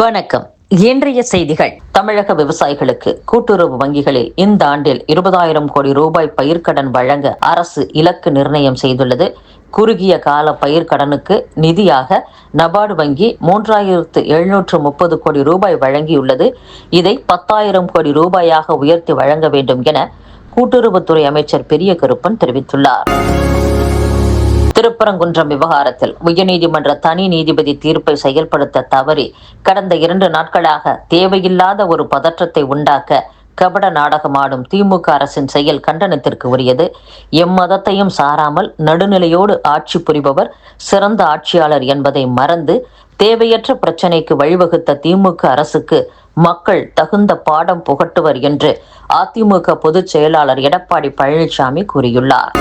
வணக்கம். இன்றைய செய்திகள். தமிழக விவசாயிகளுக்கு கூட்டுறவு வங்கிகளில் இந்த ஆண்டில் இருபதாயிரம் கோடி ரூபாய் பயிர்க்கடன் வழங்க அரசு இலக்கு நிர்ணயம் செய்துள்ளது. குறுகிய கால பயிர்க்கடனுக்கு நிதியாக நபார்டு வங்கி மூன்றாயிரத்து எழுநூற்று முப்பது கோடி ரூபாய் வழங்கியுள்ளது. இதை பத்தாயிரம் கோடி ரூபாயாக உயர்த்தி வழங்க வேண்டும் என கூட்டுறவுத்துறை அமைச்சர் பெரிய கருப்பன் தெரிவித்துள்ளார். திருப்பரங்குன்றம் விவகாரத்தில் உயர்நீதிமன்ற தனி நீதிபதி தீர்ப்பை செயல்படுத்த தவறி கடந்த இரண்டு நாட்களாக தேவையில்லாத ஒரு பதற்றத்தை உண்டாக்க கபட நாடகமாடும் திமுக அரசின் செயல் கண்டனத்திற்கு உரியது. எம்மதத்தையும் சாராமல் நடுநிலையோடு ஆட்சி புரிபவர் சிறந்த ஆட்சியாளர் என்பதை மறந்து தேவையற்ற பிரச்சனைக்கு வழிவகுத்த திமுக அரசுக்கு மக்கள் தகுந்த பாடம் புகட்டுவர் என்று அதிமுக பொதுச் செயலாளர் எடப்பாடி பழனிசாமி கூறியுள்ளார்.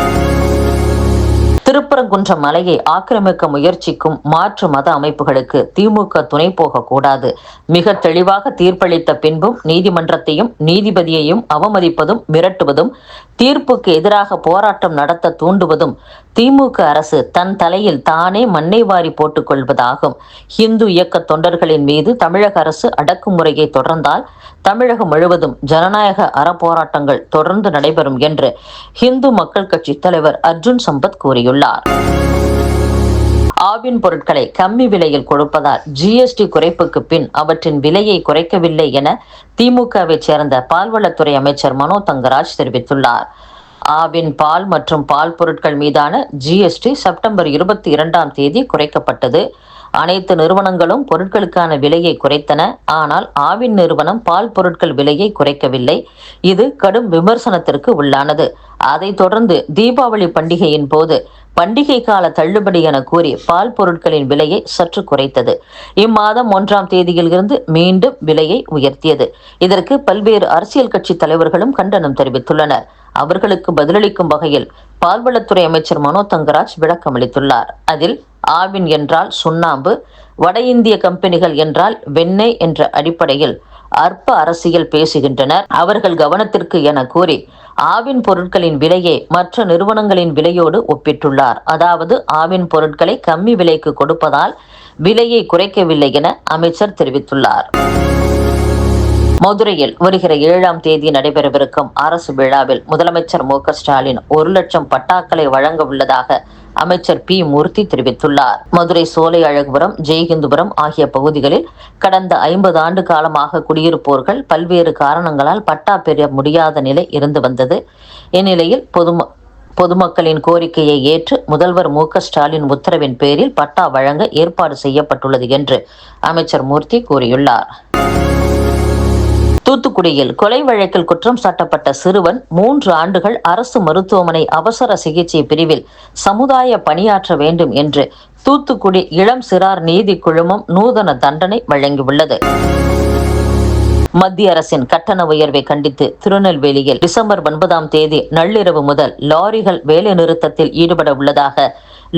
திருப்பரங்குன்றம் மலையை ஆக்கிரமிக்க முயற்சிக்கும் மாற்று மத அமைப்புகளுக்கு திமுக துணை போகக்கூடாது. மிக தெளிவாக தீர்ப்பளித்த பின்பும் நீதிமன்றத்தையும் நீதிபதியையும் அவமதிப்பதும் மிரட்டுவதும் தீர்ப்புக்கு எதிராக போராட்டம் நடத்த தூண்டுவதும் திமுக அரசு தன் தலையில் தானே மண்ணை வாரி போட்டுக்கொள்வதாகும். இந்து இயக்க தொண்டர்களின் மீது தமிழக அரசு அடக்குமுறையை தொடர்ந்தால் தமிழகம் முழுவதும் ஜனநாயக அறப்போராட்டங்கள் தொடர்ந்து நடைபெறும் என்று இந்து மக்கள் கட்சி தலைவர் அர்ஜுன் சம்பத் கூறியுள்ளார். ஆவின் பொருட்களை கம்மி விலையில் கொடுப்பதால் ஜிஎஸ்டி குறைப்புக்கு பின் அவற்றின் விலையை குறைக்கவில்லை என திமுகவை சேர்ந்த பால்வளத்துறை அமைச்சர் மனோ தங்கராஜ் தெரிவித்துள்ளார். ஆவின் பால் மற்றும் பால் பொருட்கள் மீதான ஜிஎஸ்டி செப்டம்பர் இருபத்தி இரண்டாம் தேதி குறைக்கப்பட்டது. அனைத்து நிறுவனங்களும் பொருட்களுக்கான விலையை குறைத்தன. ஆனால் ஆவின் நிறுவனம் பால் பொருட்கள் விலையை குறைக்கவில்லை. இது கடும் விமர்சனத்திற்கு உள்ளானது. அதைத் தொடர்ந்து தீபாவளி பண்டிகையின் போது பண்டிகை கால தள்ளுபடி என கூறி பால் பொருட்களின் விலையை சற்று குறைத்தது. இம்மாதம் ஒன்றாம் தேதியில் இருந்து மீண்டும் விலையை உயர்த்தியது. இதற்கு பல்வேறு அரசியல் கட்சி தலைவர்களும் கண்டனம் தெரிவித்துள்ளனர். அவர்களுக்கு பதிலளிக்கும் வகையில் பால்வளத்துறை அமைச்சர் மனோ தங்கராஜ் விளக்கம் அளித்துள்ளார். அதில் ஆவின் என்றால் சுண்ணாம்பு வட இந்திய கம்பெனிகள் என்றால் வெண்ணெய் என்ற அடிப்படையில் அற்ப அரசியல் பேசுகின்றனர். அவர்கள் கவனத்திற்கு என கூறி ஆவின் பொருட்களின் விலையை மற்ற நிறுவனங்களின் விலையோடு ஒப்பிட்டுள்ளார். அதாவது ஆவின் பொருட்களை கம்மி விலைக்கு கொடுப்பதால் விலையை குறைக்கவில்லை என அமைச்சர் தெரிவித்துள்ளார். மதுரையில் வருகிற ஏழாம் தேதி நடைபெறவிருக்கும் அரசு விழாவில் முதலமைச்சர் மு ஸ்டாலின் ஒரு லட்சம் பட்டாக்களை வழங்க உள்ளதாக அமைச்சர் பி மூர்த்தி தெரிவித்துள்ளார். மதுரை சோலை அழகுபுரம் ஜெய்ஹிந்துபுரம் ஆகிய பகுதிகளில் கடந்த ஐம்பது ஆண்டு காலமாக குடியிருப்போர்கள் பல்வேறு காரணங்களால் பட்டா பெற முடியாத நிலை இருந்து வந்தது. இந்நிலையில் பொதும பொதுமக்களின் கோரிக்கையை ஏற்று முதல்வர் மு ஸ்டாலின் உத்தரவின் பேரில் பட்டா வழங்க ஏற்பாடு செய்யப்பட்டுள்ளது என்று அமைச்சர் மூர்த்தி கூறியுள்ளார். தூத்துக்குடியில் கொலை வழக்கில் குற்றம் சாட்டப்பட்ட சிறுவன் மூன்று ஆண்டுகள் அரசு மருத்துவமனை அவசர சிகிச்சை பிரிவில் சமுதாய பணியாற்ற வேண்டும் என்று தூத்துக்குடி இளம் சிறார் நீதி குழுமம் நூதன தண்டனை வழங்கியுள்ளது. மத்திய அரசின் கட்டண உயர்வை கண்டித்து திருநெல்வேலியில் டிசம்பர் ஒன்பதாம் தேதி நள்ளிரவு முதல் லாரிகள் வேலை நிறுத்தத்தில் ஈடுபட உள்ளதாக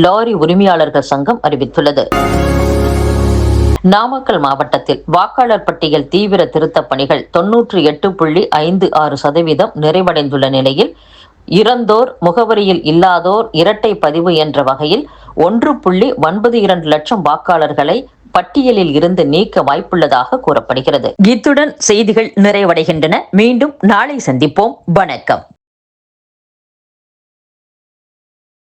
லாரி உரிமையாளர்கள் சங்கம் அறிவித்துள்ளது. நாமக்கல் மாவட்டத்தில் வாக்காளர் பட்டியல் தீவிர திருத்தப் பணிகள் தொன்னூற்றி எட்டு புள்ளி ஐந்து ஆறு சதவீதம் நிறைவடைந்துள்ள நிலையில் இறந்தோர் முகவரியில் இல்லாதோர் இரட்டை பதிவு என்ற வகையில் ஒன்று புள்ளி ஒன்பது இரண்டு லட்சம் வாக்காளர்களை பட்டியலில் இருந்து நீக்க வாய்ப்புள்ளதாக கூறப்படுகிறது. இத்துடன் செய்திகள் நிறைவடைகின்றன. மீண்டும் நாளை சந்திப்போம். வணக்கம்.